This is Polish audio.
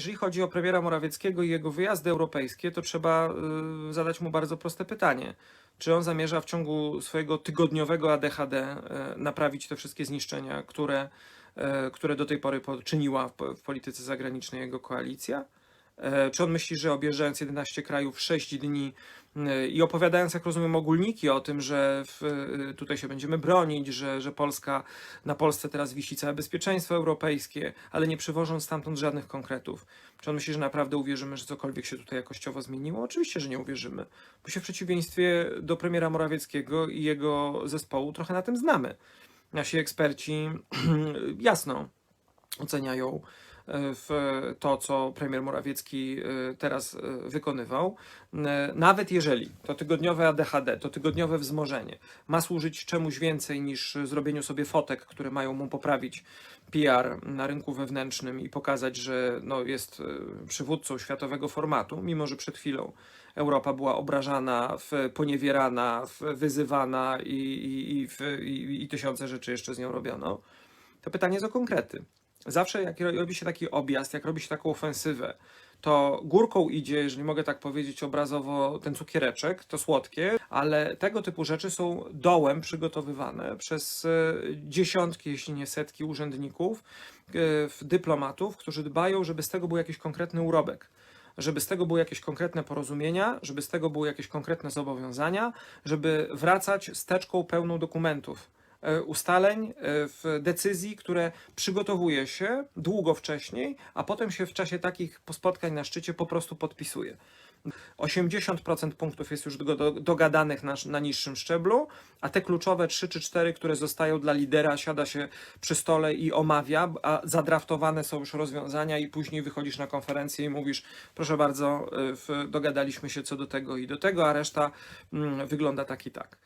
jeżeli chodzi o premiera Morawieckiego i jego wyjazdy europejskie, to trzeba y, zadać mu bardzo proste pytanie. Czy on zamierza w ciągu swojego tygodniowego ADHD y, naprawić te wszystkie zniszczenia, które, y, które do tej pory po- w polityce zagranicznej jego koalicja? E, Czy on myśli, że objeżdżając 11 krajów w 6 dni e, i opowiadając, jak rozumiem, ogólniki o tym, że w, e, tutaj się będziemy bronić, że, że Polska, na Polsce teraz wisi całe bezpieczeństwo europejskie, ale nie przywożąc stamtąd żadnych konkretów. Czy on myśli, że naprawdę uwierzymy, że cokolwiek się tutaj jakościowo zmieniło? Oczywiście, że nie uwierzymy, bo się w przeciwieństwie do premiera Morawieckiego i jego zespołu trochę na tym znamy. Nasi eksperci jasno oceniają w to, co premier Morawiecki e, teraz e, wykonywał. E, Nawet jeżeli to tygodniowe ADHD, to tygodniowe wzmożenie ma służyć czemuś więcej niż zrobieniu sobie fotek, które mają mu poprawić PR na rynku wewnętrznym i pokazać, że no, jest przywódcą światowego formatu, mimo że przed chwilą Europa była obrażana, poniewierana, wyzywana i, i, i, i, i tysiące rzeczy jeszcze z nią robiono. To pytanie jest o konkrety. Zawsze jak ro- robi się taki objazd, jak robi się taką ofensywę, to górką idzie, jeżeli mogę tak powiedzieć obrazowo, ten cukiereczek, to słodkie, ale tego typu rzeczy są dołem przygotowywane przez e, dziesiątki, jeśli nie setki urzędników, e, dyplomatów, którzy dbają, żeby z tego był jakiś konkretny urobek żeby z tego były jakieś konkretne porozumienia, żeby z tego były jakieś konkretne zobowiązania, żeby wracać z teczką pełną dokumentów, ustaleń, e, w decyzji, które przygotowuje się długo wcześniej, a potem się w czasie takich spotkań na szczycie po prostu podpisuje. 80% punktów jest już do, do, dogadanych na, na niższym szczeblu, a te kluczowe 3 czy 4, które zostają dla lidera, siada się przy stole i omawia, a zadraftowane są już rozwiązania i później wychodzisz na konferencję i mówisz, proszę bardzo, w, dogadaliśmy się co do tego i do tego, a reszta mm, wygląda tak i tak.